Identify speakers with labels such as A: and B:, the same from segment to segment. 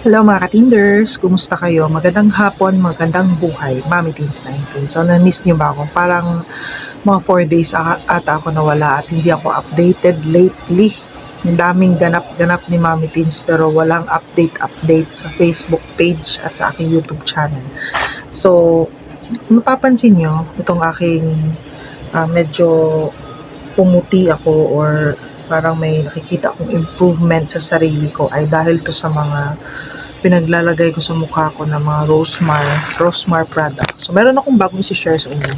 A: Hello mga ka-Tinders! Kumusta kayo? Magandang hapon, magandang buhay. Mami Teens 19. So, na-miss niyo ba ako? Parang mga 4 days ata ako nawala at hindi ako updated lately. Ang daming ganap-ganap ni Mami Teens pero walang update-update sa Facebook page at sa aking YouTube channel. So, mapapansin nyo, itong aking ah, medyo pumuti ako or parang may nakikita akong improvement sa sarili ko ay dahil to sa mga pinaglalagay ko sa mukha ko ng mga Rosmar, Rosmar products. So, meron akong bagong i-share sa inyo.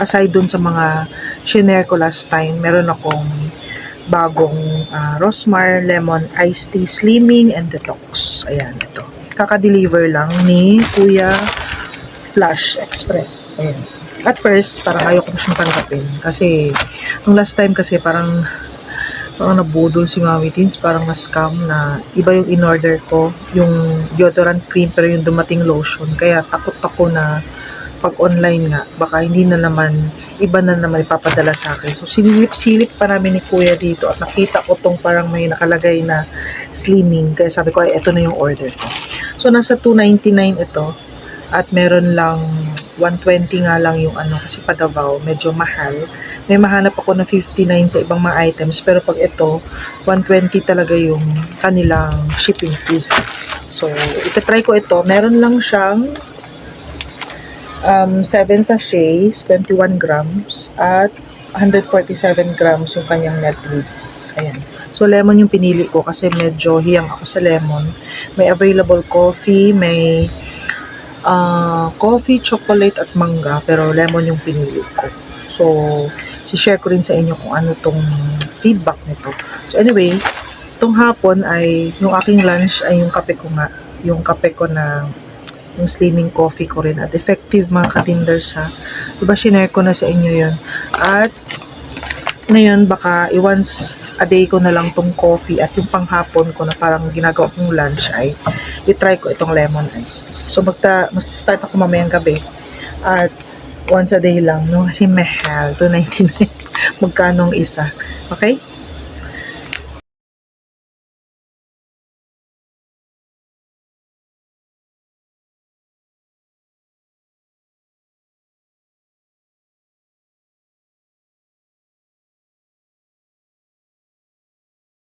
A: Aside dun sa mga shinare ko last time, meron akong bagong ah, Rosmar Lemon Iced Tea Slimming and Detox. Ayan, ito. Kaka-deliver lang ni Kuya Flash Express. Ayan. At first, parang ayoko na siyang tanggapin. Kasi, nung last time kasi parang parang nabudol si Mami Teens, parang na-scam na iba yung in-order ko, yung deodorant cream pero yung dumating lotion. Kaya takot ako na pag online nga, baka hindi na naman, iba na naman ipapadala sa akin. So, sinilip-silip pa namin ni Kuya dito at nakita ko tong parang may nakalagay na slimming. Kaya sabi ko, ay, ito na yung order ko. So, nasa 299 ito at meron lang 120 nga lang yung ano kasi pa Davao, medyo mahal. May mahanap ako na 59 sa ibang mga items pero pag ito 120 talaga yung kanilang shipping fee. So, itatry ko ito. Meron lang siyang um, 7 sachets, 21 grams at 147 grams yung kanyang net weight. Ayan. So, lemon yung pinili ko kasi medyo hiyang ako sa lemon. May available coffee, may ah coffee, chocolate at mangga pero lemon yung pinili ko. So, si-share ko rin sa inyo kung ano tong feedback nito. So anyway, tong hapon ay yung aking lunch ay yung kape ko nga, yung kape ko na yung slimming coffee ko rin at effective mga katinders ha. Diba shinare ko na sa inyo yun. At ngayon baka i-once a day ko na lang tong coffee at yung panghapon ko na parang ginagawa kong lunch ay i-try ko itong lemon iced. So magta mas-start ako mamayang gabi at once a day lang no kasi mahal 299 magkano ang isa. Okay?